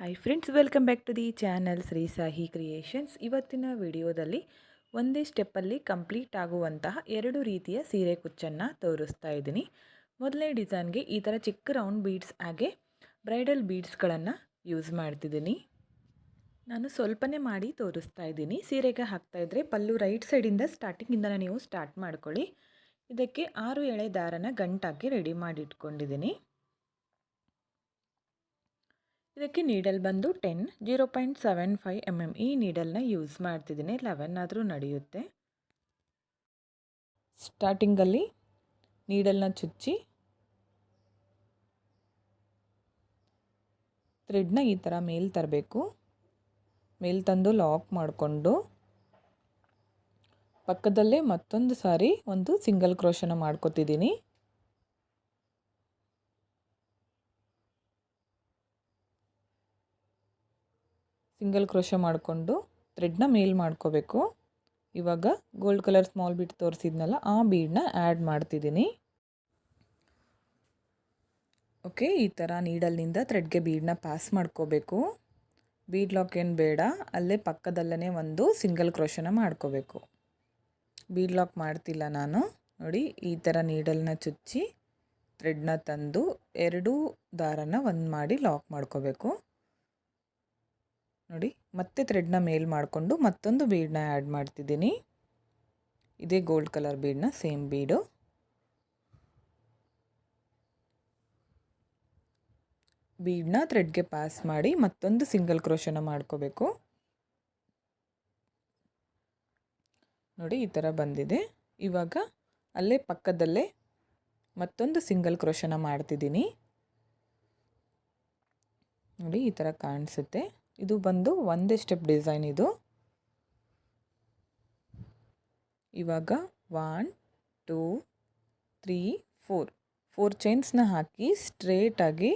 Hi friends welcome back to the channel Shri Sahi creations ಇವತ್ತಿನ ವಿಡಿಯೋದಲ್ಲಿ ಒಂದೇ ಸ್ಟೆಪ್ಪಲ್ಲಿ complete ಆಗುವಂತಹ ಎರಡು ರೀತಿಯ ಸೀರೆ ಕುಚ್ಚನ್ನು ತೋರಿಸ್ತಾ ಇದ್ದೀನಿ. ಮೊದಲನೇ ಡಿಸೈನ್ಗೆ ಈ ಥರ ಚಿಕ್ಕ ರೌಂಡ್ ಬೀಡ್ಸ್ ಹಾಗೆ ಬ್ರೈಡಲ್ ಬೀಡ್ಸ್ಗಳನ್ನು ಯೂಸ್ ಮಾಡ್ತಿದ್ದೀನಿ. ನಾನು ಸ್ವಲ್ಪನೇ ಮಾಡಿ ತೋರಿಸ್ತಾ ಇದ್ದೀನಿ. ಸೀರೆಗೆ ಹಾಕ್ತಾಯಿದ್ರೆ ಪಲ್ಲು ರೈಟ್ ಸೈಡಿಂದ ಸ್ಟಾರ್ಟಿಂಗಿಂದ ನೀವು ಸ್ಟಾರ್ಟ್ ಮಾಡ್ಕೊಳ್ಳಿ. ಇದಕ್ಕೆ ಆರು ಎಳೆ ದಾರನ ಗಂಟಾಕಿ ರೆಡಿ ಮಾಡಿ ಇಟ್ಕೊಂಡಿದ್ದೀನಿ ಇದಕ್ಕೆ ನೀಡಲ್ ಬಂದು ten zero point seven five M M ಈ ನೀಡಲ್ನ ಯೂಸ್ ಮಾಡ್ತಿದ್ದೀನಿ. ಲೆವೆನ್ ಆದರೂ ನಡೆಯುತ್ತೆ. ಸ್ಟಾರ್ಟಿಂಗಲ್ಲಿ ನೀಡಲ್ನ ಚುಚ್ಚಿ ಥ್ರೆಡ್ನ ಈ ಥರ ಮೇಲ್ ತರಬೇಕು. ಮೇಲ್ ತಂದು ಲಾಕ್ ಮಾಡಿಕೊಂಡು, ಪಕ್ಕದಲ್ಲೇ ಮತ್ತೊಂದು ಸಾರಿ ಒಂದು ಸಿಂಗಲ್ ಕ್ರೋಶನ ಮಾಡ್ಕೊತಿದ್ದೀನಿ. ಸಿಂಗಲ್ ಕ್ರೋಶ ಮಾಡಿಕೊಂಡು ಥ್ರೆಡ್ನ ಮೇಲ್ ಮಾಡ್ಕೋಬೇಕು. ಇವಾಗ ಗೋಲ್ಡ್ ಕಲರ್ ಸ್ಮಾಲ್ ಬೀಟ್ ತೋರಿಸಿದ್ನಲ್ಲ, ಆ ಬೀಡನ್ನ ಆ್ಯಡ್ ಮಾಡ್ತಿದ್ದೀನಿ. ಓಕೆ ಈ ಥರ ನೀಡಲ್ನಿಂದ ಥ್ರೆಡ್ಗೆ ಬೀಡನ್ನ ಪಾಸ್ ಮಾಡ್ಕೋಬೇಕು. ಬೀಡ್ ಲಾಕ್ ಏನು ಬೇಡ, ಅಲ್ಲೇ ಪಕ್ಕದಲ್ಲೇ ಒಂದು ಸಿಂಗಲ್ ಕ್ರೋಶನ ಮಾಡ್ಕೋಬೇಕು. ಬೀಡ್ ಲಾಕ್ ಮಾಡ್ತಿಲ್ಲ ನಾನು. ನೋಡಿ, ಈ ಥರ ನೀಡಲ್ನ ಚುಚ್ಚಿ ಥ್ರೆಡ್ನ ತಂದು ಎರಡೂ ದಾರನ ಒಂದು ಮಾಡಿ ಲಾಕ್ ಮಾಡ್ಕೋಬೇಕು. ನೋಡಿ, ಮತ್ತೆ ಥ್ರೆಡ್ನ ಮೇಲ್ ಮಾಡಿಕೊಂಡು ಮತ್ತೊಂದು ಬೀಡನ್ನ ಆ್ಯಡ್ ಮಾಡ್ತಿದ್ದೀನಿ. ಇದೇ ಗೋಲ್ಡ್ ಕಲರ್ ಬೀಡನ್ನ ಸೇಮ್ ಬೀಡು ಬೀಡನ್ನ ಥ್ರೆಡ್ಗೆ ಪಾಸ್ ಮಾಡಿ ಮತ್ತೊಂದು ಸಿಂಗಲ್ ಕ್ರೋಶನ ಮಾಡ್ಕೋಬೇಕು. ನೋಡಿ, ಈ ಥರ ಬಂದಿದೆ. ಇವಾಗ ಅಲ್ಲೇ ಪಕ್ಕದಲ್ಲೇ ಮತ್ತೊಂದು ಸಿಂಗಲ್ ಕ್ರೋಶನ ಮಾಡ್ತಿದ್ದೀನಿ. ನೋಡಿ, ಈ ಥರ ಕಾಣಿಸುತ್ತೆ. ಇದು ಬಂದು ಒಂದೇ ಸ್ಟೆಪ್ ಡಿಸೈನ್ ಇದು. ಇವಾಗ one, two, three, four. Four ಚೈನ್ಸ್ನ ಹಾಕಿ ಸ್ಟ್ರೇಟಾಗಿ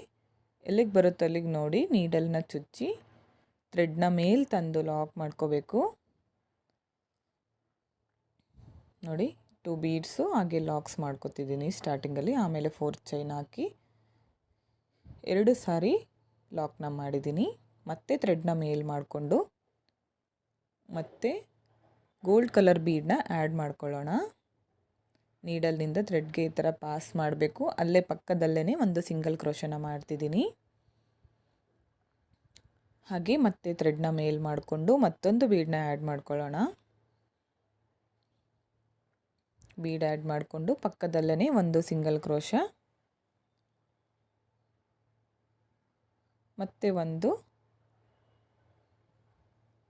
ಎಲ್ಲಿಗೆ ಬರುತ್ತೆ ಅಲ್ಲಿಗೆ ನೋಡಿ ನೀಡಲ್ನ ಚುಚ್ಚಿ ಥ್ರೆಡ್ನ ಮೇಲೆ ತಂದು ಲಾಕ್ ಮಾಡ್ಕೋಬೇಕು. ನೋಡಿ ಟೂ ಬೀಡ್ಸು ಹಾಗೆ ಲಾಕ್ಸ್ ಮಾಡ್ಕೋತಿದ್ದೀನಿ ಸ್ಟಾರ್ಟಿಂಗಲ್ಲಿ ಆಮೇಲೆ ಫೋರ್ ಚೈನ್ ಹಾಕಿ ಎರಡು ಸಾರಿ ಲಾಕ್ನ ಮಾಡಿದ್ದೀನಿ. ಮತ್ತೆ ಥ್ರೆಡ್ನ ಮೇಲ್ ಮಾಡಿಕೊಂಡು ಮತ್ತೆ ಗೋಲ್ಡ್ ಕಲರ್ ಬೀಡನ್ನ ಆ್ಯಡ್ ಮಾಡ್ಕೊಳ್ಳೋಣ. ನೀಡಲ್ನಿಂದ ಥ್ರೆಡ್ಗೆ ಈ ಥರ ಪಾಸ್ ಮಾಡಬೇಕು. ಅಲ್ಲೇ ಪಕ್ಕದಲ್ಲೇ ಒಂದು ಸಿಂಗಲ್ ಕ್ರೋಶನ ಮಾಡ್ತಿದ್ದೀನಿ. ಹಾಗೆ ಮತ್ತೆ ಥ್ರೆಡ್ನ ಮೇಲ್ ಮಾಡಿಕೊಂಡು ಮತ್ತೊಂದು ಬೀಡನ್ನ ಆ್ಯಡ್ ಮಾಡ್ಕೊಳ್ಳೋಣ. ಬೀಡ್ ಆ್ಯಡ್ ಮಾಡಿಕೊಂಡು ಪಕ್ಕದಲ್ಲೇ ಒಂದು ಸಿಂಗಲ್ ಕ್ರೋಶ ಮತ್ತೆ ಒಂದು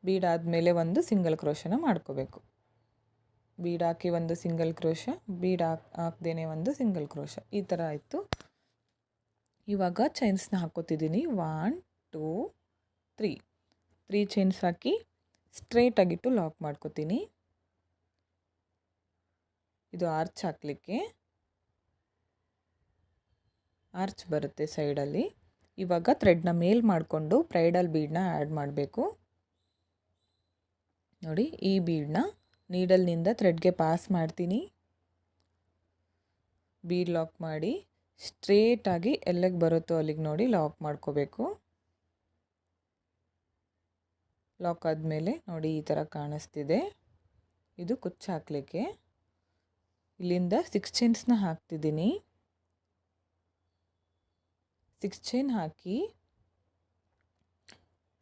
ಬೀಡ್ ಆದಮೇಲೆ ಒಂದು ಸಿಂಗಲ್ ಕ್ರೋಶನ ಮಾಡ್ಕೋಬೇಕು. ಬೀಡ್ ಹಾಕಿ ಒಂದು ಸಿಂಗಲ್ ಕ್ರೋಶ, ಬೀಡ್ ಹಾಕ್ ಹಾಕ್ದೇನೆ ಒಂದು ಸಿಂಗಲ್ ಕ್ರೋಶ. ಈ ಥರ ಆಯಿತು. ಇವಾಗ ಚೈನ್ಸ್ನ ಹಾಕೋತಿದ್ದೀನಿ one, two, three. Three chains ಹಾಕಿ ಸ್ಟ್ರೇಟಾಗಿಟ್ಟು ಲಾಕ್ ಮಾಡ್ಕೋತೀನಿ. ಇದು ಆರ್ಚ್ ಹಾಕಲಿಕ್ಕೆ. ಆರ್ಚ್ ಬರುತ್ತೆ ಸೈಡಲ್ಲಿ. ಇವಾಗ ಥ್ರೆಡ್ನ ಮೇಲ್ ಮಾಡಿಕೊಂಡು ಪ್ರೈಡಲ್ ಬೀಡನ್ನ ಆ್ಯಡ್ ಮಾಡಬೇಕು. ನೋಡಿ, ಈ ಬೀಡನ್ನ ನೀಡಲ್ನಿಂದ ಥ್ರೆಡ್ಗೆ ಪಾಸ್ ಮಾಡ್ತೀನಿ. ಬೀಡ್ ಲಾಕ್ ಮಾಡಿ ಸ್ಟ್ರೇಟಾಗಿ ಎಲ್ಲಿಗೆ ಬರುತ್ತೋ ಅಲ್ಲಿಗೆ ನೋಡಿ ಲಾಕ್ ಮಾಡ್ಕೋಬೇಕು. ಲಾಕ್ ಆದಮೇಲೆ ನೋಡಿ ಈ ಥರ ಕಾಣಿಸ್ತಿದೆ. ಇದು ಕುಚ್ಚು ಹಾಕಲಿಕ್ಕೆ. ಇಲ್ಲಿಂದ ಸಿಕ್ಸ್ ಚೈನ್ಸ್ನ ಹಾಕ್ತಿದ್ದೀನಿ. ಸಿಕ್ಸ್ ಚೈನ್ ಹಾಕಿ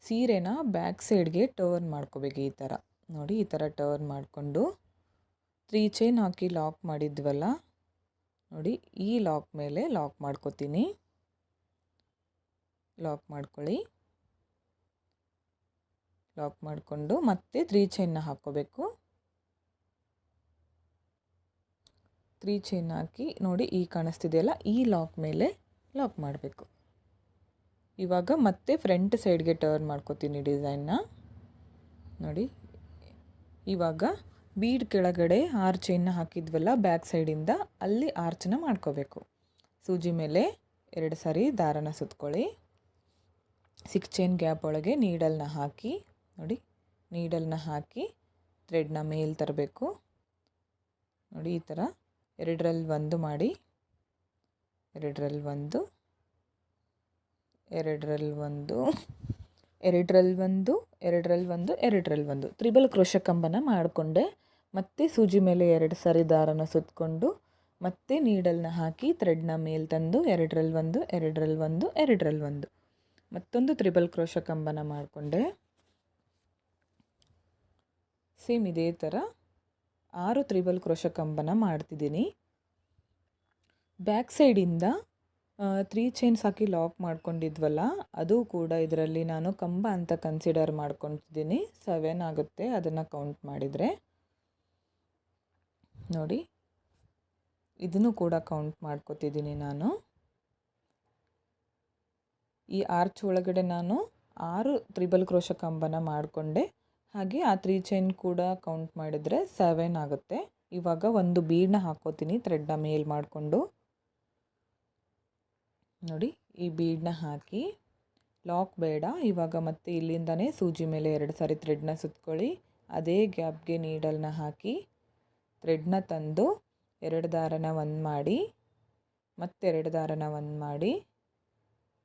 ಸೀರೆನ ಬ್ಯಾಕ್ ಸೈಡ್ಗೆ ಟರ್ನ್ ಮಾಡ್ಕೋಬೇಕು ಈ ಥರ. ನೋಡಿ, ಈ ಥರ ಟರ್ನ್ ಮಾಡಿಕೊಂಡು ತ್ರೀ ಚೈನ್ ಹಾಕಿ ಲಾಕ್ ಮಾಡಿದ್ವಲ್ಲ? ನೋಡಿ, ಈ ಲಾಕ್ ಮೇಲೆ ಲಾಕ್ ಮಾಡ್ಕೋತೀನಿ. ಲಾಕ್ ಮಾಡ್ಕೊಳ್ಳಿ. ಲಾಕ್ ಮಾಡಿಕೊಂಡು ಮತ್ತೆ ತ್ರೀ ಚೈನ್ನ ಹಾಕ್ಕೋಬೇಕು. ತ್ರೀ ಚೈನ್ ಹಾಕಿ ನೋಡಿ, ಈ ಕಾಣಿಸ್ತಿದೆಯಲ್ಲ, ಈ ಲಾಕ್ ಮೇಲೆ ಲಾಕ್ ಮಾಡಬೇಕು. ಇವಾಗ ಮತ್ತೆ ಫ್ರಂಟ್ ಸೈಡ್ಗೆ ಟರ್ನ್ ಮಾಡ್ಕೋತೀನಿ ಡಿಸೈನ್ನ ನೋಡಿ ಇವಾಗ ಬೀಡ್ ಕೆಳಗಡೆ ಆರ್ ಚೈನ್ನ ಹಾಕಿದ್ವಲ್ಲ, ಬ್ಯಾಕ್ ಸೈಡಿಂದ ಅಲ್ಲಿ ಆರ್ಚನ್ನ ಮಾಡ್ಕೋಬೇಕು. ಸೂಜಿ ಮೇಲೆ ಎರಡು ಸಾರಿ ದಾರನ ಸುತ್ಕೊಳ್ಳಿ. ಸಿಕ್ಸ್ ಚೈನ್ ಗ್ಯಾಪ್ ಒಳಗೆ ನೀಡಲ್ನ ಹಾಕಿ, ನೋಡಿ, ನೀಡಲ್ನ ಹಾಕಿ ಥ್ರೆಡ್ನ ಮೇಲೆ ತರಬೇಕು. ನೋಡಿ, ಈ ಥರ ಎರಡರಲ್ಲಿ ಒಂದು ಮಾಡಿ, ಎರಡರಲ್ಲಿ ಒಂದು ಎರಡರಲ್ಲಿ ಒಂದು. ಎರಡರಲ್ಲಿ ಒಂದು ಎರಡರಲ್ಲಿ ಒಂದು ಎರಡರಲ್ಲಿ ಒಂದು. ತ್ರಿಬಲ್ ಕ್ರೋಶ ಕಂಬನ ಮಾಡಿಕೊಂಡೆ. ಮತ್ತೆ ಸೂಜಿ ಮೇಲೆ ಎರಡು ಸರಿ ದಾರನ ಸುತ್ತಕೊಂಡು ಮತ್ತೆ ನೀಡಲ್ನ ಹಾಕಿ ಥ್ರೆಡ್ನ ಮೇಲೆ ತಂದು ಎರಡರಲ್ಲಿ ಒಂದು ಎರಡರಲ್ಲಿ ಒಂದು ಎರಡರಲ್ಲಿ ಒಂದು. ಮತ್ತೊಂದು ತ್ರಿಬಲ್ ಕ್ರೋಶ ಕಂಬನ ಮಾಡಿಕೊಂಡೆ. ಸೇಮ್ ಇದೇ ಥರ ಆರು ತ್ರಿಬಲ್ ಕ್ರೋಶ ಕಂಬನ ಮಾಡ್ತಿದ್ದೀನಿ. ಬ್ಯಾಕ್ ಸೈಡಿಂದ ತ್ರೀ ಚೈನ್ಸ್ ಹಾಕಿ ಲಾಕ್ ಮಾಡ್ಕೊಂಡಿದ್ವಲ್ಲ, ಅದು ಕೂಡ ಇದರಲ್ಲಿ ನಾನು ಕಂಬ ಅಂತ ಕನ್ಸಿಡರ್ ಮಾಡ್ಕೊತಿದ್ದೀನಿ ಸೆವೆನ್ ಆಗುತ್ತೆ, ಅದನ್ನು ಕೌಂಟ್ ಮಾಡಿದರೆ. ನೋಡಿ, ಇದನ್ನು ಕೂಡ ಕೌಂಟ್ ಮಾಡ್ಕೊತಿದ್ದೀನಿ ನಾನು. ಈ ಆರ್ಚ್ ಒಳಗಡೆ ನಾನು ಆರು ತ್ರಿಬಲ್ ಕ್ರೋಶ ಕಂಬನ ಮಾಡಿಕೊಂಡೆ. ಹಾಗೆ ಆ ತ್ರೀ ಚೈನ್ ಕೂಡ ಕೌಂಟ್ ಮಾಡಿದರೆ ಸೆವೆನ್ ಆಗುತ್ತೆ. ಇವಾಗ ಒಂದು ಬೀಡನ್ನ ಹಾಕೋತೀನಿ ಥ್ರೆಡ್ನ ಮೇಲ್ ಮಾಡಿಕೊಂಡು. ನೋಡಿ, ಈ ಬೀಡನ್ನ ಹಾಕಿ. ಲಾಕ್ ಬೇಡ, ಇವಾಗ ಮತ್ತೆ ಇಲ್ಲಿಂದನೇ ಸೂಜಿ ಮೇಲೆ ಎರಡು ಸಾರಿ ಥ್ರೆಡ್ನ ಸುತ್ಕೊಳ್ಳಿ. ಅದೇ ಗ್ಯಾಪ್ಗೆ ನೀಡಲ್ನ ಹಾಕಿ. ಥ್ರೆಡ್ನ ತಂದು ಎರಡು ದಾರನ ಒಂದು ಮಾಡಿ. ಮತ್ತೆರಡು ದಾರನ ಒಂದು ಮಾಡಿ.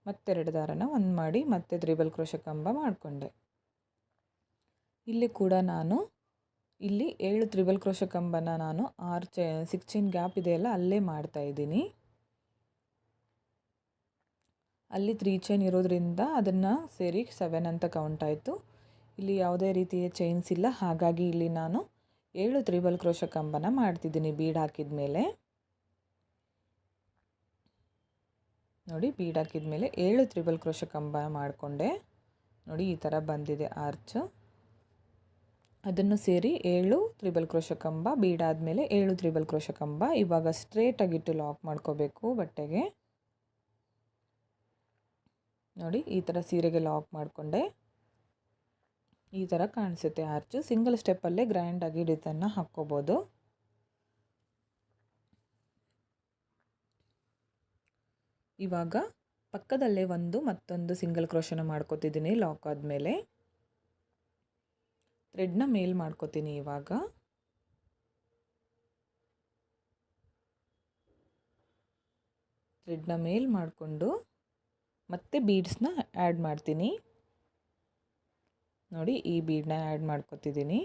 ಮತ್ತೆರಡು ದಾರನ ಒಂದು ಮಾಡಿ, ಮತ್ತೆ ತ್ರಿಬಲ್ ಕ್ರೋಶ ಕಂಬ ಮಾಡಿಕೊಂಡೆ. ಇಲ್ಲಿ ಕೂಡ ನಾನು, ಇಲ್ಲಿ ಏಳು ತ್ರಿಬಲ್ ಕ್ರೋಶ ಕಂಬನ ನಾನು ಆರು ಚ ಸಿಕ್ಸ್ ಚೈನ್ ಗ್ಯಾಪ್ ಇದೆಯಲ್ಲ, ಅಲ್ಲೇ ಮಾಡ್ತಾ ಇದ್ದೀನಿ. ಅಲ್ಲಿ ತ್ರೀ ಚೈನ್ ಇರೋದ್ರಿಂದ ಅದನ್ನು ಸೇರಿ ಸೆವೆನ್ ಅಂತ ಕೌಂಟ್ ಆಯಿತು. ಇಲ್ಲಿ ಯಾವುದೇ ರೀತಿಯ ಚೈನ್ಸ್ ಇಲ್ಲ. ಹಾಗಾಗಿ ಇಲ್ಲಿ ನಾನು ಏಳು ತ್ರಿಬಲ್ ಕ್ರೋಶ ಕಂಬನ ಮಾಡ್ತಿದ್ದೀನಿ ಬೀಡ್ ಹಾಕಿದ ಮೇಲೆ. ನೋಡಿ ಬೀಡ್ ಹಾಕಿದ ಮೇಲೆ ಏಳು ತ್ರಿಬಲ್ ಕ್ರೋಶ ಕಂಬ ಮಾಡಿಕೊಂಡೆ. ನೋಡಿ, ಈ ಥರ ಬಂದಿದೆ ಆರ್ಚ್ ಅದನ್ನು ಸೇರಿ ಏಳು ತ್ರಿಬಲ್ ಕ್ರೋಶ ಕಂಬ ಬೀಡಾದಮೇಲೆ ಏಳು ತ್ರಿಬಲ್ ಕ್ರೋಶ ಕಂಬ ಇವಾಗ ಸ್ಟ್ರೇಟಾಗಿಟ್ಟು ಲಾಕ್ ಮಾಡ್ಕೋಬೇಕು ಬಟ್ಟೆಗೆ. ನೋಡಿ, ಈ ಥರ ಸೀರೆಗೆ ಲಾಕ್ ಮಾಡಿಕೊಂಡೆ. ಈ ಥರ ಕಾಣಿಸುತ್ತೆ ಆರ್ಚು ಸಿಂಗಲ್ ಸ್ಟೆಪ್ಪಲ್ಲೇ ಗ್ರ್ಯಾಂಡಾಗಿ ಡಿಸೈನ್ನ ಹಾಕ್ಕೋಬೋದು. ಇವಾಗ ಪಕ್ಕದಲ್ಲೇ ಒಂದು ಮತ್ತೊಂದು ಸಿಂಗಲ್ ಕ್ರೋಶನ ಮಾಡ್ಕೋತಿದ್ದೀನಿ ಲಾಕ್ ಆದಮೇಲೆ. ಥ್ರೆಡ್ನ ಮೇಲ್ ಮಾಡ್ಕೋತೀನಿ ಇವಾಗ. ಥ್ರೆಡ್ನ ಮೇಲ್ ಮಾಡಿಕೊಂಡು ಮತ್ತೆ ಬೀಡ್ಸ್ನ ಆ್ಯಡ್ ಮಾಡ್ತೀನಿ. ನೋಡಿ ಈ ಬೀಡನ್ನ ಆ್ಯಡ್ ಮಾಡ್ಕೊತಿದ್ದೀನಿ.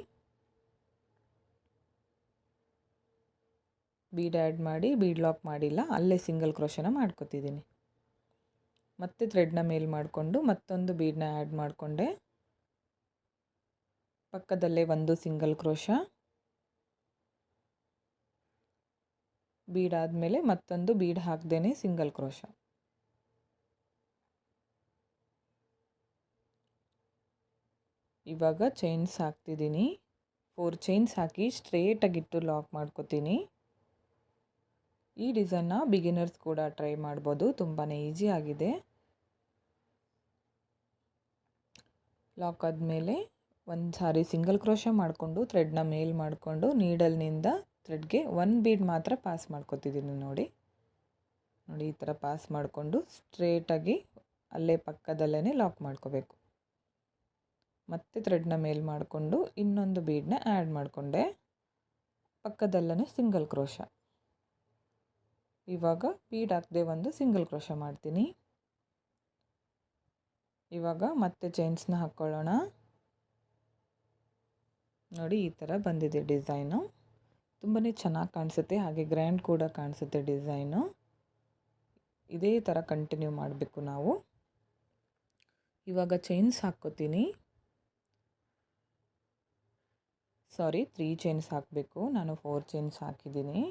ಬೀಡ್ ಆ್ಯಡ್ ಮಾಡಿ ಬೀಡ್ ಲಾಕ್ ಮಾಡಿಲ್ಲ, ಅಲ್ಲೇ ಸಿಂಗಲ್ ಕ್ರೋಶನ ಮಾಡ್ಕೊತಿದ್ದೀನಿ. ಮತ್ತೆ ಥ್ರೆಡ್ನ ಮೇಲ್ ಮಾಡಿಕೊಂಡು ಮತ್ತೊಂದು ಬೀಡನ್ನ ಆ್ಯಡ್ ಮಾಡಿಕೊಂಡೆ. ಪಕ್ಕದಲ್ಲೇ ಒಂದು ಸಿಂಗಲ್ ಕ್ರೋಶ ಬೀಡ್ ಆದಮೇಲೆ ಮತ್ತೊಂದು ಬೀಡ್ ಹಾಕ್ದೇ ಸಿಂಗಲ್ ಕ್ರೋಶ ಇವಾಗ ಚೈನ್ಸ್ ಹಾಕ್ತಿದ್ದೀನಿ. ಫೋರ್ ಚೈನ್ಸ್ ಹಾಕಿ ಸ್ಟ್ರೇಟಾಗಿಟ್ಟು ಲಾಕ್ ಮಾಡ್ಕೋತೀನಿ. ಈ ಡಿಸೈನ್ನ ಬಿಗಿನರ್ಸ್ ಕೂಡ ಟ್ರೈ ಮಾಡ್ಬೋದು. ತುಂಬಾ ಈಸಿ ಆಗಿದೆ. ಲಾಕ್ ಆದಮೇಲೆ ಒಂದು ಸಾರಿ ಸಿಂಗಲ್ ಕ್ರೋಶ ಮಾಡಿಕೊಂಡು ಥ್ರೆಡ್ನ ಮೇಲ್ ಮಾಡಿಕೊಂಡು ನೀಡಲ್ನಿಂದ ಥ್ರೆಡ್ಗೆ ಒನ್ ಬೀಡ್ ಮಾತ್ರ ಪಾಸ್ ಮಾಡ್ಕೋತಿದ್ದೀನಿ ನೋಡಿ. ನೋಡಿ ಈ ಥರ ಪಾಸ್ ಮಾಡಿಕೊಂಡು ಸ್ಟ್ರೇಟಾಗಿ ಅಲ್ಲೇ ಪಕ್ಕದಲ್ಲೇ ಲಾಕ್ ಮಾಡ್ಕೋಬೇಕು. ಮತ್ತೆ ಥ್ರೆಡ್ನ ಮೇಲ್ ಮಾಡಿಕೊಂಡು ಇನ್ನೊಂದು ಬೀಡನ್ನ ಆ್ಯಡ್ ಮಾಡಿಕೊಂಡೆ. ಪಕ್ಕದಲ್ಲೇ ಸಿಂಗಲ್ ಕ್ರೋಶ ಇವಾಗ ಬೀಡ್ ಹಾಕದೆ ಒಂದು ಸಿಂಗಲ್ ಕ್ರೋಶ ಮಾಡ್ತೀನಿ. ಇವಾಗ ಮತ್ತೆ ಚೈನ್ಸ್ನ ಹಾಕ್ಕೊಳ್ಳೋಣ ನೋಡಿ, ಈ ಥರ ಬಂದಿದೆ ಡಿಸೈನು ತುಂಬಾ ಚೆನ್ನಾಗಿ ಕಾಣಿಸುತ್ತೆ, ಹಾಗೆ ಗ್ರ್ಯಾಂಡ್ ಕೂಡ ಕಾಣಿಸುತ್ತೆ ಡಿಸೈನು ಇದೇ ಥರ ಕಂಟಿನ್ಯೂ ಮಾಡಬೇಕು ನಾವು. ಇವಾಗ ಚೈನ್ಸ್ ಹಾಕ್ಕೋತೀನಿ. ಸಾರಿ ತ್ರೀ ಚೈನ್ಸ್ ಹಾಕಬೇಕು. ನಾನು ಫೋರ್ ಚೈನ್ಸ್ ಹಾಕಿದ್ದೀನಿ.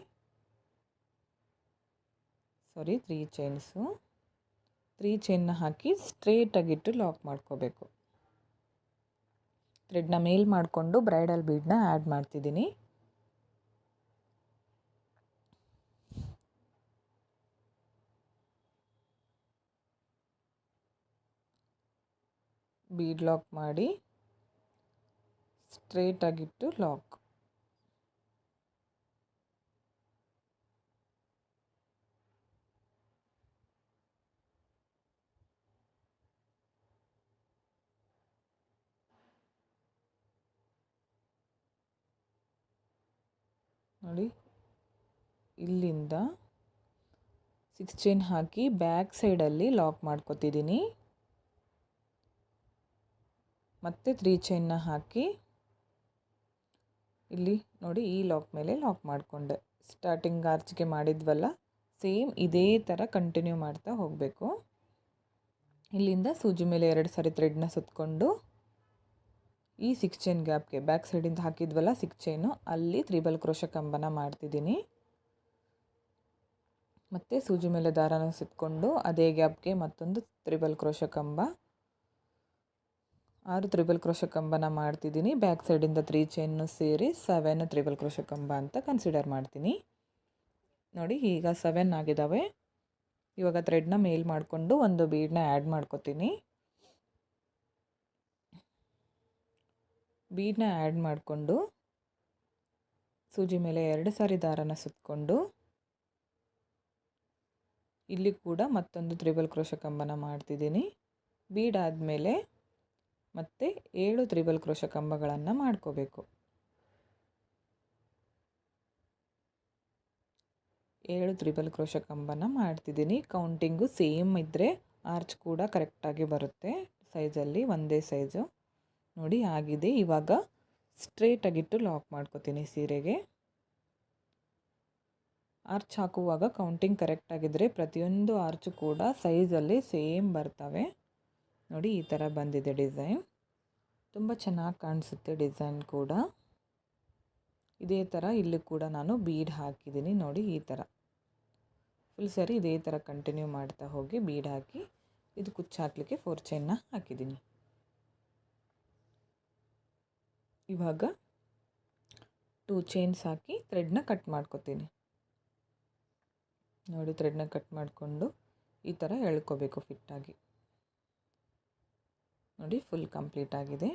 ಸಾರಿ ತ್ರೀ ಚೈನ್ಸು ತ್ರೀ ಚೈನ್ನ ಹಾಕಿ ಸ್ಟ್ರೇಟಾಗಿಟ್ಟು ಲಾಕ್ ಮಾಡ್ಕೋಬೇಕು. ಥ್ರೆಡ್ನ ಮೇಲ್ ಮಾಡಿಕೊಂಡು ಬ್ರೈಡಲ್ ಬೀಡನ್ನ ಆ್ಯಡ್ ಮಾಡ್ತಿದ್ದೀನಿ. ಬೀಡ್ ಲಾಕ್ ಮಾಡಿ ಸ್ಟ್ರೇಟಾಗಿಟ್ಟು ಲಾಕ್. ನೋಡಿ, ಇಲ್ಲಿಂದ ಸಿಕ್ಸ್ ಚೈನ್ ಹಾಕಿ ಬ್ಯಾಕ್ ಸೈಡಲ್ಲಿ ಲಾಕ್ ಮಾಡ್ಕೋತಿದ್ದೀನಿ. ಮತ್ತೆ ತ್ರೀ ಚೈನ್ನ ಹಾಕಿ ಇಲ್ಲಿ ನೋಡಿ ಈ ಲಾಕ್ ಮೇಲೆ ಲಾಕ್ ಮಾಡಿಕೊಂಡೆ. ಸ್ಟಾರ್ಟಿಂಗ್ ಆರ್ಚ್ಗೆ ಮಾಡಿದ್ವಲ್ಲ ಸೇಮ್ ಇದೇ ಥರ ಕಂಟಿನ್ಯೂ ಮಾಡ್ತಾ ಹೋಗಬೇಕು. ಇಲ್ಲಿಂದ ಸೂಜಿ ಮೇಲೆ ಎರಡು ಸಾರಿ ಥ್ರೆಡ್ನ ಸುತ್ತಕೊಂಡು ಈ ಸಿಕ್ಸ್ ಚೈನ್ ಗ್ಯಾಪ್ಗೆ ಬ್ಯಾಕ್ ಸೈಡಿಂದ ಹಾಕಿದ್ವಲ್ಲ ಸಿಕ್ಸ್ ಚೈನು ಅಲ್ಲಿ ತ್ರಿಬಲ್ ಕ್ರೋಶ ಕಂಬನ ಮಾಡ್ತಿದ್ದೀನಿ. ಮತ್ತು ಸೂಜಿ ಮೇಲೆ ದಾರನ ಸುತ್ತಕೊಂಡು ಅದೇ ಗ್ಯಾಪ್ಗೆ ಮತ್ತೊಂದು ತ್ರಿಬಲ್ ಕ್ರೋಶ ಕಂಬ ಆರು ತ್ರಿಬಲ್ ಕ್ರೋಶ ಕಂಬನ ಮಾಡ್ತಿದ್ದೀನಿ. ಬ್ಯಾಕ್ ಸೈಡಿಂದ ತ್ರೀ ಚೈನ್ನು ಸೇರಿ ಸೆವೆನ್ ತ್ರಿಬಲ್ ಕ್ರೋಶ ಕಂಬ ಅಂತ ಕನ್ಸಿಡರ್ ಮಾಡ್ತೀನಿ. ನೋಡಿ, ಈಗ ಸೆವೆನ್ ಆಗಿದ್ದಾವೆ ಇವಾಗ ಥ್ರೆಡ್ನ ಮೇಲ್ ಮಾಡಿಕೊಂಡು ಒಂದು ಬೀಡನ್ನ ಆ್ಯಡ್ ಮಾಡ್ಕೊತೀನಿ. ಬೀಡನ್ನ ಆ್ಯಡ್ ಮಾಡಿಕೊಂಡು ಸೂಜಿ ಮೇಲೆ ಎರಡು ಸಾರಿ ದಾರನ ಸುತ್ತಕೊಂಡು ಇಲ್ಲಿ ಕೂಡ ಮತ್ತೊಂದು ತ್ರಿಬಲ್ ಕ್ರೋಶ ಕಂಬನ ಮಾಡ್ತಿದ್ದೀನಿ. ಬೀಡ್ ಆದಮೇಲೆ ಮತ್ತು ಏಳು ತ್ರಿಬಲ್ ಕ್ರೋಶ ಕಂಬಗಳನ್ನು ಮಾಡ್ಕೋಬೇಕು. ಏಳು ತ್ರಿಬಲ್ ಕ್ರೋಶ ಕಂಬನ ಮಾಡ್ತಿದ್ದೀನಿ. ಕೌಂಟಿಂಗು ಸೇಮ್ ಇದ್ದರೆ ಆರ್ಚ್ ಕೂಡ ಕರೆಕ್ಟಾಗಿ ಬರುತ್ತೆ. ಸೈಜಲ್ಲಿ ಒಂದೇ ಸೈಜು ನೋಡಿ ಆಗಿದೆ. ಇವಾಗ ಸ್ಟ್ರೇಟಾಗಿಟ್ಟು ಲಾಕ್ ಮಾಡ್ಕೋತೀನಿ ಸೀರೆಗೆ. ಆರ್ಚ್ ಹಾಕುವಾಗ ಕೌಂಟಿಂಗ್ ಕರೆಕ್ಟಾಗಿದ್ದರೆ ಪ್ರತಿಯೊಂದು ಆರ್ಚು ಕೂಡ ಸೈಜಲ್ಲಿ ಸೇಮ್ ಬರ್ತವೆ. ನೋಡಿ ಈ ಥರ ಬಂದಿದೆ ಡಿಸೈನ್. ತುಂಬ ಚೆನ್ನಾಗಿ ಕಾಣಿಸುತ್ತೆ ಡಿಸೈನ್ ಕೂಡ. ಇದೇ ಥರ ಇಲ್ಲಿ ಕೂಡ ನಾನು ಬೀಡ್ ಹಾಕಿದ್ದೀನಿ ನೋಡಿ ಈ ಥರ. ಫುಲ್ ಸರಿ ಇದೇ ಥರ ಕಂಟಿನ್ಯೂ ಮಾಡ್ತಾ ಹೋಗಿ ಬೀಡ್ ಹಾಕಿ ಇದು ಕುಚ್ಚು ಹಾಕಲಿಕ್ಕೆ ಫೋರ್ ಚೈನ್ನ ಹಾಕಿದ್ದೀನಿ. ಇವಾಗ ಟೂ ಚೈನ್ಸ್ ಹಾಕಿ ಥ್ರೆಡ್ನ ಕಟ್ ಮಾಡ್ಕೊತೀನಿ. ನೋಡಿ ಥ್ರೆಡ್ನ ಕಟ್ ಮಾಡಿಕೊಂಡು ಈ ಥರ ಎಳ್ಕೋಬೇಕು ಫಿಟ್ಟಾಗಿ ನೋಡಿ ಫುಲ್ ಕಂಪ್ಲೀಟ್ ಆಗಿದೆ.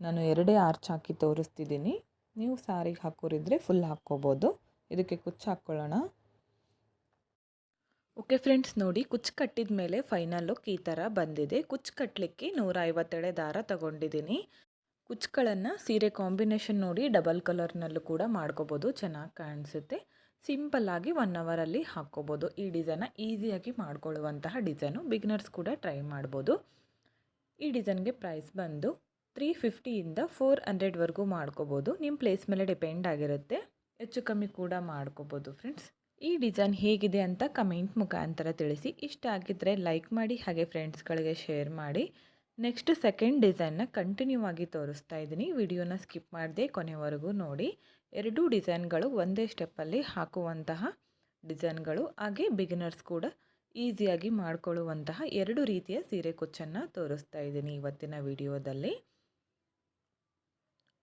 ನಾನು ಎರಡೇ ಆರ್ಚ್ ಹಾಕಿ ತೋರಿಸ್ತಿದ್ದೀನಿ. ನೀವು ಸಾರಿಗೆ ಹಾಕೋರಿದ್ರೆ ಫುಲ್ ಹಾಕ್ಕೋಬೋದು. ಇದಕ್ಕೆ ಕುಚ್ಚು ಹಾಕ್ಕೊಳ್ಳೋಣ. ಓಕೆ ಫ್ರೆಂಡ್ಸ್ ನೋಡಿ, ಕುಚ್ಚು ಕಟ್ಟಿದ ಮೇಲೆ ಫೈನಲ್ ಲುಕ್ ಈ ಥರ ಬಂದಿದೆ. ಕುಚ್ಚು ಕಟ್ಟಲಿಕ್ಕೆ ನೂರ ಐವತ್ತೆಳೆ ದಾರ ತಗೊಂಡಿದ್ದೀನಿ. ಕುಚ್ಚುಗಳನ್ನು ಸೀರೆ ಕಾಂಬಿನೇಷನ್ ನೋಡಿ ಡಬಲ್ ಕಲರ್ನಲ್ಲೂ ಕೂಡ ಮಾಡ್ಕೋಬೋದು. ಚೆನ್ನಾಗಿ ಕಾಣಿಸುತ್ತೆ. ಸಿಂಪಲ್ಲಾಗಿ ಒನ್ ಅವರಲ್ಲಿ ಹಾಕ್ಕೋಬೋದು. ಈ ಡಿಸೈನ ಈಸಿಯಾಗಿ ಮಾಡ್ಕೊಳ್ಳುವಂತಹ ಡಿಸೈನು ಬಿಗ್ನರ್ಸ್ ಕೂಡ ಟ್ರೈ ಮಾಡ್ಬೋದು. ಈ ಡಿಸೈನ್ಗೆ ಪ್ರೈಸ್ ಬಂದು ತ್ರೀ ಫಿಫ್ಟಿಯಿಂದ ಫೋರ್ ಹಂಡ್ರೆಡ್ವರೆಗೂ ಮಾಡ್ಕೋಬೋದು. ನಿಮ್ಮ ಪ್ಲೇಸ್ ಮೇಲೆ ಡಿಪೆಂಡ್ ಆಗಿರುತ್ತೆ. ಹೆಚ್ಚು ಕಮ್ಮಿ ಕೂಡ ಮಾಡ್ಕೋಬೋದು ಫ್ರೆಂಡ್ಸ್ ಈ ಡಿಸೈನ್ ಹೇಗಿದೆ ಅಂತ ಕಮೆಂಟ್ ಮುಖಾಂತರ ತಿಳಿಸಿ. ಇಷ್ಟ ಆಗಿದ್ದರೆ ಲೈಕ್ ಮಾಡಿ, ಹಾಗೆ ಫ್ರೆಂಡ್ಸ್ಗಳಿಗೆ ಶೇರ್ ಮಾಡಿ. ನೆಕ್ಸ್ಟ್ ಸೆಕೆಂಡ್ ಡಿಸೈನ್ನ ಕಂಟಿನ್ಯೂ ಆಗಿ ತೋರಿಸ್ತಾ ಇದ್ದೀನಿ. ವಿಡಿಯೋನ ಸ್ಕಿಪ್ ಮಾಡದೆ ಕೊನೆವರೆಗೂ ನೋಡಿ. ಎರಡೂ ಡಿಸೈನ್ಗಳು ಒಂದೇ ಸ್ಟೆಪ್ಪಲ್ಲಿ ಹಾಕುವಂತಹ ಡಿಸೈನ್ಗಳು. ಹಾಗೆ ಬಿಗಿನರ್ಸ್ ಕೂಡ ಈಸಿಯಾಗಿ ಮಾಡಿಕೊಳ್ಳುವಂತಹ ಎರಡು ರೀತಿಯ ಸೀರೆ ಕುಚ್ಚನ್ನು ತೋರಿಸ್ತಾ ಇದ್ದೀನಿ ಇವತ್ತಿನ ವಿಡಿಯೋದಲ್ಲಿ.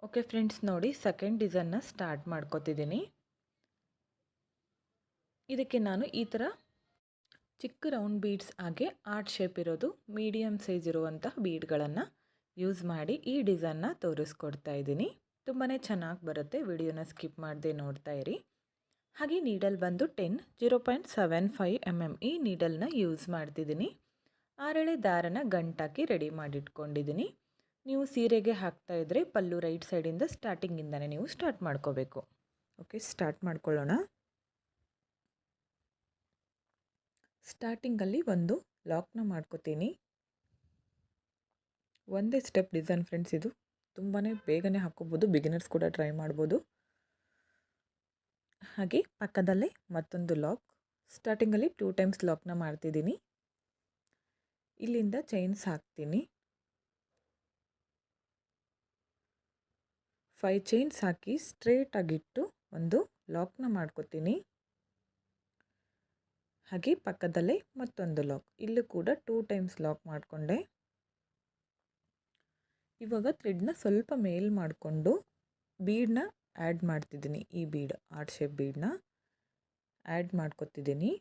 ಓಕೆ ಫ್ರೆಂಡ್ಸ್ ನೋಡಿ ಸೆಕೆಂಡ್ ಡಿಸೈನ್ನ ಸ್ಟಾರ್ಟ್ ಮಾಡ್ಕೋತಿದ್ದೀನಿ. ಇದಕ್ಕೆ ನಾನು ಈ ಥರ ಚಿಕ್ಕ ರೌಂಡ್ ಬೀಡ್ಸ್ ಹಾಗೆ ಆರ್ಟ್ ಶೇಪ್ ಇರೋದು ಮೀಡಿಯಮ್ ಸೈಜ್ ಇರುವಂತಹ ಬೀಡ್ಗಳನ್ನು ಯೂಸ್ ಮಾಡಿ ಈ ಡಿಸೈನ್ನ ತೋರಿಸ್ಕೊಡ್ತಾ ಇದ್ದೀನಿ. ತುಂಬಾ ಚೆನ್ನಾಗಿ ಬರುತ್ತೆ. ವಿಡಿಯೋನ ಸ್ಕಿಪ್ ಮಾಡದೆ ನೋಡ್ತಾ ಇರಿ. ಹಾಗೆ ನೀಡಲ್ ಬಂದು ten zero point seven five M M ಈ ನೀಡಲ್ನ ಯೂಸ್ ಮಾಡ್ತಿದ್ದೀನಿ. ಆರಳೆ ದಾರನ ಗಂಟಾಕಿ ರೆಡಿ ಮಾಡಿಟ್ಕೊಂಡಿದ್ದೀನಿ. ನೀವು ಸೀರೆಗೆ ಹಾಕ್ತಾ ಇದ್ದರೆ ಪಲ್ಲು ರೈಟ್ ಸೈಡಿಂದ ಸ್ಟಾರ್ಟಿಂಗಿಂದನೇ ನೀವು ಸ್ಟಾರ್ಟ್ ಮಾಡ್ಕೋಬೇಕು. ಓಕೆ ಸ್ಟಾರ್ಟ್ ಮಾಡ್ಕೊಳ್ಳೋಣ. ಸ್ಟಾರ್ಟಿಂಗಲ್ಲಿ ಒಂದು ಲಾಕ್ನ ಮಾಡ್ಕೋತೀನಿ. ಒಂದೇ ಸ್ಟೆಪ್ ಡಿಸೈನ್ ಫ್ರೆಂಡ್ಸ್ ಇದು. ತುಂಬಾ ಬೇಗನೆ ಹಾಕ್ಕೋಬೋದು ಬಿಗಿನರ್ಸ್ ಕೂಡ ಟ್ರೈ ಮಾಡ್ಬೋದು. ಹಾಗೆ ಪಕ್ಕದಲ್ಲೇ ಮತ್ತೊಂದು ಲಾಕ್ ಸ್ಟಾರ್ಟಿಂಗಲ್ಲಿ ಟೂ ಟೈಮ್ಸ್ ಲಾಕ್ನ ಮಾಡ್ತಿದ್ದೀನಿ. ಇಲ್ಲಿಂದ ಚೈನ್ಸ್ ಹಾಕ್ತೀನಿ. ಫೈವ್ ಚೈನ್ಸ್ ಹಾಕಿ ಸ್ಟ್ರೇಟಾಗಿಟ್ಟು ಒಂದು ಲಾಕ್ನ ಮಾಡ್ಕೋತೀನಿ. ಹಾಗೆ ಪಕ್ಕದಲ್ಲೇ ಮತ್ತೊಂದು ಲಾಕ್ ಇಲ್ಲೂ ಕೂಡ ಟೂ ಟೈಮ್ಸ್ ಲಾಕ್ ಮಾಡಿಕೊಂಡೆ. ಇವಾಗ ಥ್ರೆಡ್ನ ಸ್ವಲ್ಪ ಮೇಲ್ ಮಾಡಿಕೊಂಡು ಬೀಡನ್ನ ಆ್ಯಡ್ ಮಾಡ್ತಿದ್ದೀನಿ. ಈ ಬೀಡ್ ಆರ್ಟ್ ಶೇಪ್ ಬೀಡನ್ನ ಆ್ಯಡ್ ಮಾಡ್ಕೊತಿದ್ದೀನಿ.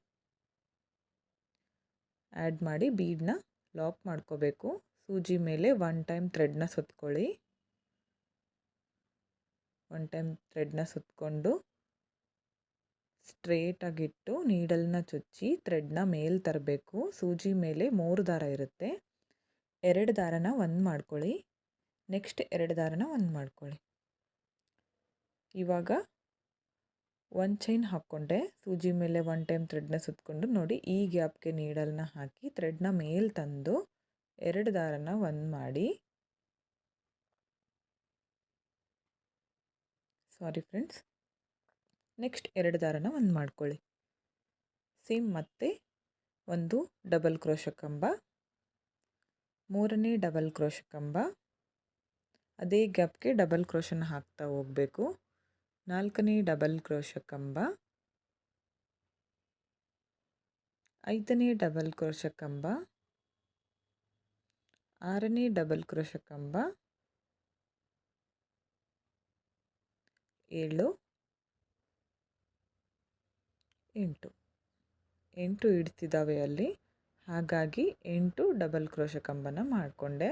ಆ್ಯಡ್ ಮಾಡಿ ಬೀಡನ್ನ ಲಾಕ್ ಮಾಡ್ಕೋಬೇಕು. ಸೂಜಿ ಮೇಲೆ ಒನ್ ಟೈಮ್ ಥ್ರೆಡ್ನ ಸುತ್ಕೊಳ್ಳಿ. ಒನ್ ಟೈಮ್ ಥ್ರೆಡ್ನ ಸುತ್ತಕೊಂಡು ಸ್ಟ್ರೇಟಾಗಿಟ್ಟು ನೀಡಲ್ನ ಚುಚ್ಚಿ ಥ್ರೆಡ್ನ ಮೇಲೆ ತರಬೇಕು. ಸೂಜಿ ಮೇಲೆ ಮೂರು ದಾರ ಇರುತ್ತೆ. ಎರಡು ದಾರನ ಒಂದು ಮಾಡ್ಕೊಳ್ಳಿ. ನೆಕ್ಸ್ಟ್ ಎರಡು ದಾರನ ಒಂದು ಮಾಡ್ಕೊಳ್ಳಿ. ಇವಾಗ ಒಂದು ಚೈನ್ ಹಾಕ್ಕೊಂಡೆ. ಸೂಜಿ ಮೇಲೆ ಒನ್ ಟೈಮ್ ಥ್ರೆಡ್ನ ಸುತ್ತಕೊಂಡು ನೋಡಿ ಈ ಗ್ಯಾಪ್ಗೆ ನೀಡಲ್ನ ಹಾಕಿ ಥ್ರೆಡ್ನ ಮೇಲೆ ತಂದು ಎರಡು ದಾರನ ಒಂದು ಮಾಡಿ. Sorry friends. ನೆಕ್ಸ್ಟ್ ಎರಡು ದಾರನ ಒಂದು ಮಾಡ್ಕೊಳ್ಳಿ. ಸೇಮ್ ಮತ್ತೆ ಒಂದು ಡಬಲ್ ಕ್ರೋಶ ಕಂಬ, ಮೂರನೇ ಡಬಲ್ ಕ್ರೋಶ ಕಂಬ, ಅದೇ ಗ್ಯಾಪ್ಗೆ ಡಬಲ್ ಕ್ರೋಶನ ಹಾಕ್ತಾ ಹೋಗಬೇಕು. ನಾಲ್ಕನೇ ಡಬಲ್ ಕ್ರೋಶ ಕಂಬ, ಐದನೇ ಡಬಲ್ ಕ್ರೋಶ ಕಂಬ, ಆರನೇ ಡಬಲ್ ಕ್ರೋಶ ಕಂಬ, ಏಳು ಎಂಟು. ಎಂಟು ಇಡ್ತಿದ್ದಾವೆ ಅಲ್ಲಿ. ಹಾಗಾಗಿ ಎಂಟು ಡಬಲ್ ಕ್ರೋಶ ಕಂಬನ ಮಾಡಿಕೊಂಡೆ.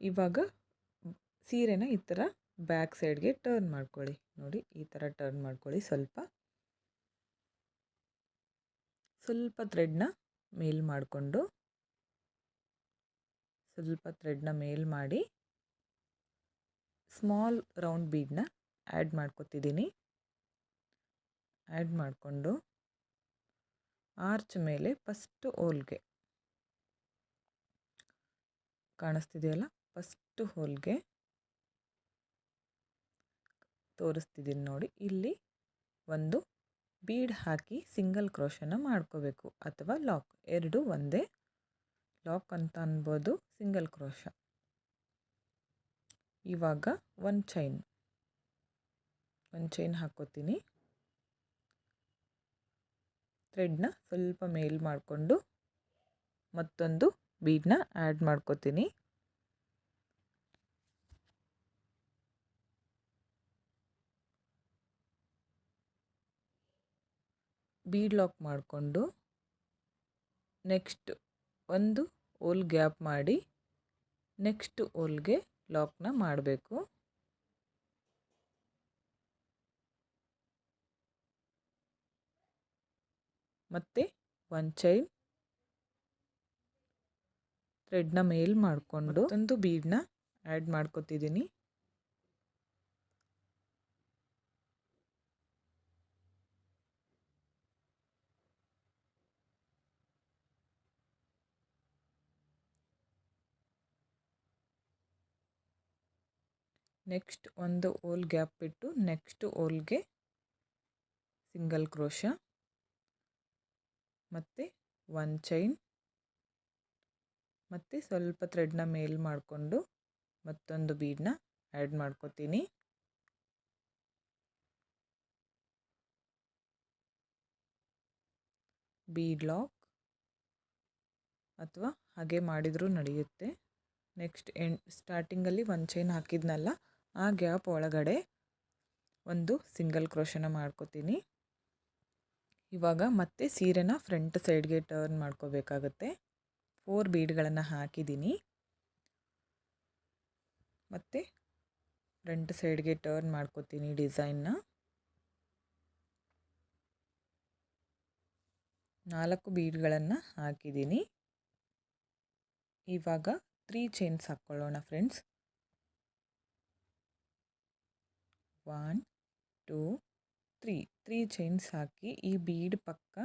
ಇವಾಗ ಸೀರೆನ ಈ ಥರ ಬ್ಯಾಕ್ ಸೈಡ್ಗೆ ಟರ್ನ್ ಮಾಡ್ಕೊಳ್ಳಿ. ನೋಡಿ, ಈ ಥರ ಟರ್ನ್ ಮಾಡ್ಕೊಳ್ಳಿ ಸ್ವಲ್ಪ. ಸ್ವಲ್ಪ ಥ್ರೆಡ್ನ ಮೇಲ್ ಮಾಡಿಕೊಂಡು. ಸ್ವಲ್ಪ ಥ್ರೆಡ್ನ ಮೇಲ್ ಮಾಡಿ. ಸ್ಮಾಲ್ ರೌಂಡ್ ಬೀಡನ್ನ ಆ್ಯಡ್ ಮಾಡ್ಕೊತಿದ್ದೀನಿ ಆ್ಯಡ್ ಮಾಡಿಕೊಂಡು ಆರ್ಚ್ ಮೇಲೆ ಫಸ್ಟು ಹೋಲ್ಗೆ ಕಾಣಿಸ್ತಿದೆಯಲ್ಲ? ಫಸ್ಟು ಹೋಲ್ಗೆ ತೋರಿಸ್ತಿದ್ದೀನಿ ನೋಡಿ. ಇಲ್ಲಿ ಒಂದು ಬೀಡ್ ಹಾಕಿ ಸಿಂಗಲ್ ಕ್ರೋಶನ ಮಾಡ್ಕೋಬೇಕು. ಅಥವಾ ಲಾಕ್ ಎರಡು ಒಂದೇ ಲಾಕ್ ಅಂತ ಅನ್ಬೋದು ಸಿಂಗಲ್ ಕ್ರೋಶ ಇವಾಗ ಒಂದು ಚೈನ್ ಒಂದು ಚೈನ್ ಹಾಕೋತೀನಿ ಥ್ರೆಡ್ನ ಸ್ವಲ್ಪ ಮೇಲ್ ಮಾಡಿಕೊಂಡು ಮತ್ತೊಂದು ಬೀಡನ್ನ ಆ್ಯಡ್ ಮಾಡ್ಕೋತೀನಿ. ಬೀಡ್ ಲಾಕ್ ಮಾಡಿಕೊಂಡು ನೆಕ್ಸ್ಟ್ ಒಂದು ಓಲ್ ಗ್ಯಾಪ್ ಮಾಡಿ ನೆಕ್ಸ್ಟ್ ಓಲ್ಗೆ ಲಾಕ್ನ ಮಾಡಬೇಕು. ಮತ್ತು ಒಂದು ಚೈನ್ ಥ್ರೆಡ್ನ ಮೇಲ್ ಮಾಡಿಕೊಂಡು ಒಂದು ಬೀಡನ್ನ ಆ್ಯಡ್ ಮಾಡ್ಕೊತಿದ್ದೀನಿ ನೆಕ್ಸ್ಟ್ ಒಂದು ಓಲ್ ಗ್ಯಾಪ್ ಬಿಟ್ಟು ನೆಕ್ಸ್ಟ್ ಓಲ್ಗೆ ಸಿಂಗಲ್ ಕ್ರೋಶ ಮತ್ತು ಒನ್ ಚೈನ್ ಮತ್ತು ಸ್ವಲ್ಪ ಥ್ರೆಡ್ನ ಮೇಲ್ ಮಾಡಿಕೊಂಡು ಮತ್ತೊಂದು ಬೀಡನ್ನ ಆ್ಯಡ್ ಮಾಡ್ಕೋತೀನಿ. ಬೀಡ್ ಲಾಕ್ ಅಥವಾ ಹಾಗೆ ಮಾಡಿದರೂ ನಡೆಯುತ್ತೆ. ನೆಕ್ಸ್ಟ್ ಎಂಡ್ ಸ್ಟಾರ್ಟಿಂಗಲ್ಲಿ ಒಂದು ಚೈನ್ ಹಾಕಿದ್ನಲ್ಲ, ಆ ಗ್ಯಾಪ್ ಒಳಗಡೆ ಒಂದು ಸಿಂಗಲ್ ಕ್ರೋಶನ ಮಾಡ್ಕೋತೀನಿ. ಇವಾಗ ಮತ್ತೆ ಸೀರೆನ ಫ್ರಂಟ್ ಸೈಡ್ಗೆ ಟರ್ನ್ ಮಾಡ್ಕೋಬೇಕಾಗತ್ತೆ. ಫೋರ್ ಬೀಡ್ಗಳನ್ನು ಹಾಕಿದ್ದೀನಿ. ಮತ್ತು ಫ್ರಂಟ್ ಸೈಡ್ಗೆ ಟರ್ನ್ ಮಾಡ್ಕೋತೀನಿ ಡಿಸೈನ್ನ. ನಾಲ್ಕು ಬೀಡ್ಗಳನ್ನು ಹಾಕಿದ್ದೀನಿ. ಇವಾಗ ತ್ರೀ ಚೈನ್ಸ್ ಹಾಕ್ಕೊಳ್ಳೋಣ friends. One, two, three. Three chains ಹಾಕಿ ಈ ಬೀಡ್ ಪಕ್ಕ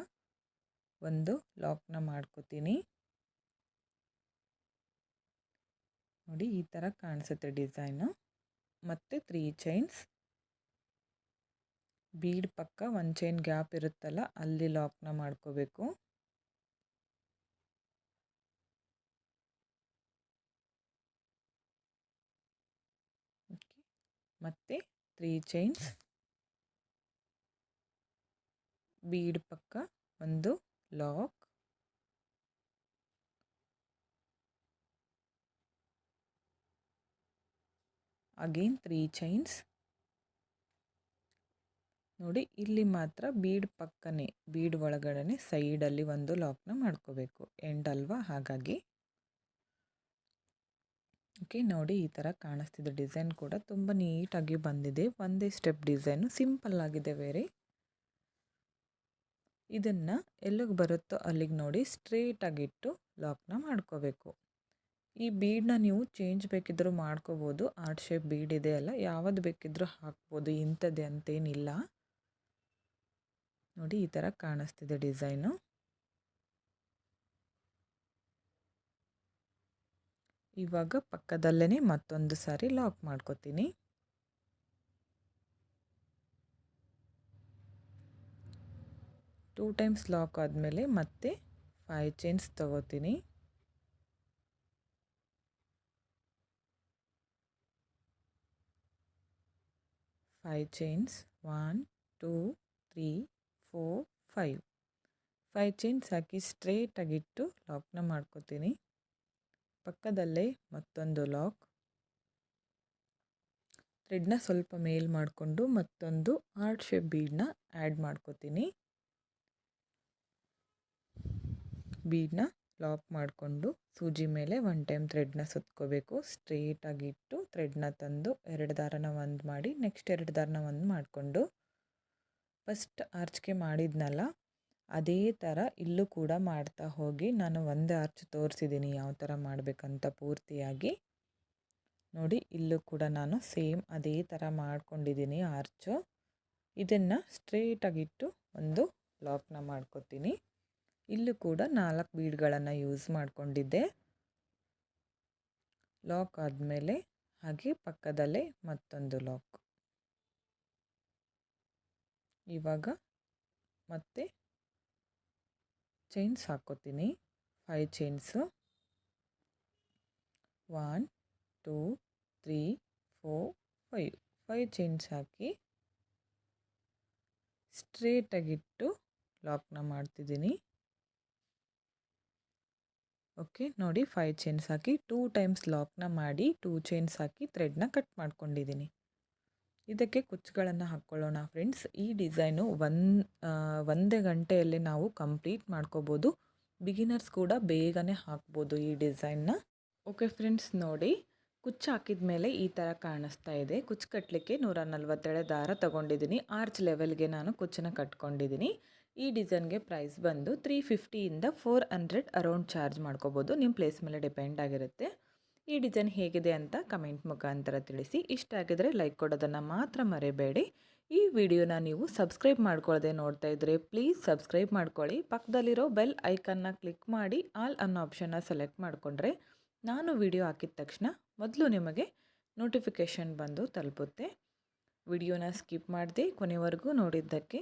ಒಂದು ಲಾಕ್ನ ಮಾಡ್ಕೋತೀನಿ. ನೋಡಿ ಈ ಥರ ಕಾಣಿಸುತ್ತೆ ಡಿಸೈನು ಮತ್ತು ತ್ರೀ ಚೈನ್ಸ್ ಬೀಡ್ ಪಕ್ಕ ಒಂದು ಚೈನ್ ಗ್ಯಾಪ್ ಇರುತ್ತಲ್ಲ ಅಲ್ಲಿ ಲಾಕ್ನ ಮಾಡ್ಕೋಬೇಕು. ಮತ್ತು ತ್ರೀ ಚೈನ್ಸ್ ಬೀಡ್ ಪಕ್ಕ ಒಂದು ಲಾಕ್. Again three chains. ನೋಡಿ, ಇಲ್ಲಿ ಮಾತ್ರ ಬೀಡ್ ಪಕ್ಕನೆ, ಬೀಡ್ ಒಳಗಡೆ ಸೈಡಲ್ಲಿ ಒಂದು ಲಾಕ್ನ ಮಾಡ್ಕೋಬೇಕು. ಎಂಡ್ ಅಲ್ವಾ? ಹಾಗಾಗಿ. ಓಕೆ, ನೋಡಿ, ಈ ಥರ ಕಾಣಿಸ್ತಿದೆ. ಡಿಸೈನ್ ಕೂಡ ತುಂಬ ನೀಟಾಗಿ ಬಂದಿದೆ. ಒಂದೇ ಸ್ಟೆಪ್ ಡಿಸೈನು. ಸಿಂಪಲ್ ಆಗಿದೆ, ವೇರಿ. ಇದನ್ನು ಎಲ್ಲಿಗೆ ಬರುತ್ತೋ ಅಲ್ಲಿಗೆ ನೋಡಿ ಸ್ಟ್ರೇಟಾಗಿಟ್ಟು ಲಾಕ್ನ ಮಾಡ್ಕೋಬೇಕು. ಈ ಬೀಡನ್ನ ನೀವು ಚೇಂಜ್ ಬೇಕಿದ್ದರೂ ಮಾಡ್ಕೋಬೋದು. ಆರ್ಟ್ ಶೇಪ್ ಬೀಡ್ ಇದೆ ಅಲ್ಲ, ಯಾವುದು ಬೇಕಿದ್ದರೂ ಹಾಕ್ಬೋದು. ಇಂಥದ್ದೇ ಅಂತೇನಿಲ್ಲ. ನೋಡಿ, ಈ ಥರ ಕಾಣಿಸ್ತಿದೆ ಡಿಸೈನು. ಇವಾಗ ಪಕ್ಕದಲ್ಲೇ ಮತ್ತೊಂದು ಸಾರಿ ಲಾಕ್ ಮಾಡ್ಕೋತೀನಿ. ಟೂ ಟೈಮ್ಸ್ ಲಾಕ್ ಆದಮೇಲೆ ಮತ್ತೆ ಫೈವ್ ಚೈನ್ಸ್ ತಗೋತೀನಿ. Five chains one two three four five five chains ಹಾಕಿ ಸ್ಟ್ರೇಟಾಗಿಟ್ಟು ಲಾಕ್ನ ಮಾಡ್ಕೋತೀನಿ. ಪಕ್ಕದಲ್ಲೇ ಮತ್ತೊಂದು ಲಾಕ್ ಥ್ರೆಡ್ನ ಸ್ವಲ್ಪ ಮೇಲ್ ಮಾಡಿಕೊಂಡು ಮತ್ತೊಂದು ಆರ್ಟ್ ಶೇಪ್ ಬೀಡನ್ನ ಆ್ಯಡ್ ಮಾಡ್ಕೋತೀನಿ. ಬೀಡನ್ನ ಲಾಕ್ ಮಾಡಿಕೊಂಡು ಸೂಜಿ ಮೇಲೆ ಒನ್ ಟೈಮ್ ಥ್ರೆಡ್ನ ಸುತ್ಕೋಬೇಕು. ಸ್ಟ್ರೇಟಾಗಿಟ್ಟು ಥ್ರೆಡ್ನ ತಂದು ಎರಡು ದಾರನ ಒಂದು ಮಾಡಿ, ನೆಕ್ಸ್ಟ್ ಎರಡು ದಾರನ ಒಂದು ಮಾಡಿಕೊಂಡು ಫಸ್ಟ್ ಆರ್ಚ್ಗೆ ಮಾಡಿದ್ನಲ್ಲ, ಅದೇ ಥರ ಇಲ್ಲೂ ಕೂಡ ಮಾಡ್ತಾ ಹೋಗಿ ನಾನು ಒಂದೇ ಆರ್ಚ್ ತೋರಿಸಿದ್ದೀನಿ ಯಾವ ಥರ ಮಾಡಬೇಕಂತ ಪೂರ್ತಿಯಾಗಿ. ನೋಡಿ, ಇಲ್ಲೂ ಕೂಡ ನಾನು ಸೇಮ್ ಅದೇ ಥರ ಮಾಡ್ಕೊಂಡಿದ್ದೀನಿ ಆರ್ಚು. ಇದನ್ನು ಸ್ಟ್ರೇಟಾಗಿಟ್ಟು ಒಂದು ಲಾಕ್ನ ಮಾಡ್ಕೊತೀನಿ. ಇಲ್ಲೂ ಕೂಡ ನಾಲ್ಕು ಬೀಡ್ಗಳನ್ನು ಯೂಸ್ ಮಾಡಿಕೊಂಡಿದ್ದೆ. ಲಾಕ್ ಆದಮೇಲೆ ಹಾಗೆ ಪಕ್ಕದಲ್ಲೇ ಮತ್ತೊಂದು ಲಾಕ್. ಇವಾಗ ಮತ್ತೆ ಚೈನ್ಸ್ ಹಾಕೋತೀನಿ. Five chains. One, two, three, four, five. Five chains ಹಾಕಿ ಸ್ಟ್ರೇಟಾಗಿಟ್ಟು ಲಾಕ್ನ ಮಾಡ್ತಿದ್ದೀನಿ. ಓಕೆ, ನೋಡಿ ಫೈವ್ ಚೈನ್ಸ್ ಹಾಕಿ ಟೂ ಟೈಮ್ಸ್ ಲಾಕ್ನ ಮಾಡಿ ಟೂ ಚೈನ್ಸ್ ಹಾಕಿ ಥ್ರೆಡ್ನ ಕಟ್ ಮಾಡ್ಕೊಂಡಿದ್ದೀನಿ. ಇದಕ್ಕೆ ಕುಚ್ಚುಗಳನ್ನು ಹಾಕ್ಕೊಳ್ಳೋಣ ಫ್ರೆಂಡ್ಸ್ ಈ ಡಿಸೈನು ಒನ್ ಒಂದೇ ಗಂಟೆಯಲ್ಲಿ ನಾವು ಕಂಪ್ಲೀಟ್ ಮಾಡ್ಕೋಬೋದು. ಬಿಗಿನರ್ಸ್ ಕೂಡ ಬೇಗನೆ ಹಾಕ್ಬೋದು ಈ ಡಿಸೈನ್ನ ಓಕೆ ಫ್ರೆಂಡ್ಸ್ ನೋಡಿ ಕುಚ್ಚು ಹಾಕಿದ ಮೇಲೆ ಈ ಥರ ಕಾಣಿಸ್ತಾ ಇದೆ. ಕುಚ್ಚು ಕಟ್ಟಲಿಕ್ಕೆ ನೂರ ನಲ್ವತ್ತೇಳು ದಾರ ತೊಗೊಂಡಿದ್ದೀನಿ. ಆರ್ಚ್ ಲೆವೆಲ್ಗೆ ನಾನು ಕುಚ್ಚನ್ನ ಕಟ್ಕೊಂಡಿದ್ದೀನಿ. ಈ ಡಿಸೈನ್ಗೆ ಪ್ರೈಸ್ ಬಂದು ತ್ರೀ ಫಿಫ್ಟಿಯಿಂದ ಫೋರ್ ಹಂಡ್ರೆಡ್ ಅರೌಂಡ್ ಚಾರ್ಜ್ ಮಾಡ್ಕೋಬೋದು. ನಿಮ್ಮ ಪ್ಲೇಸ್ ಮೇಲೆ ಡಿಪೆಂಡ್ ಆಗಿರುತ್ತೆ. ಈ ಡಿಸೈನ್ ಹೇಗಿದೆ ಅಂತ ಕಮೆಂಟ್ ಮುಖಾಂತರ ತಿಳಿಸಿ. ಇಷ್ಟ ಆಗಿದರೆ ಲೈಕ್ ಕೊಡೋದನ್ನು ಮಾತ್ರ ಮರೆಯಬೇಡಿ ಈ ವಿಡಿಯೋನ ನೀವು ಸಬ್ಸ್ಕ್ರೈಬ್ ಮಾಡ್ಕೊಳ್ಳದೆ ನೋಡ್ತಾ ಇದ್ದರೆ ಪ್ಲೀಸ್ ಸಬ್ಸ್ಕ್ರೈಬ್ ಮಾಡ್ಕೊಳ್ಳಿ. ಪಕ್ಕದಲ್ಲಿರೋ ಬೆಲ್ ಐಕನ್ನ ಕ್ಲಿಕ್ ಮಾಡಿ ಆಲ್ ಅನ್ನೋ ಆಪ್ಷನ್ನ ಸೆಲೆಕ್ಟ್ ಮಾಡಿಕೊಂಡ್ರೆ ನಾನು ವಿಡಿಯೋ ಹಾಕಿದ ತಕ್ಷಣ ಮೊದಲು ನಿಮಗೆ ನೋಟಿಫಿಕೇಷನ್ ಬಂದು ತಲುಪುತ್ತೆ. ವಿಡಿಯೋನ ಸ್ಕಿಪ್ ಮಾಡದೆ ಕೊನೆವರೆಗೂ ನೋಡಿದ್ದಕ್ಕೆ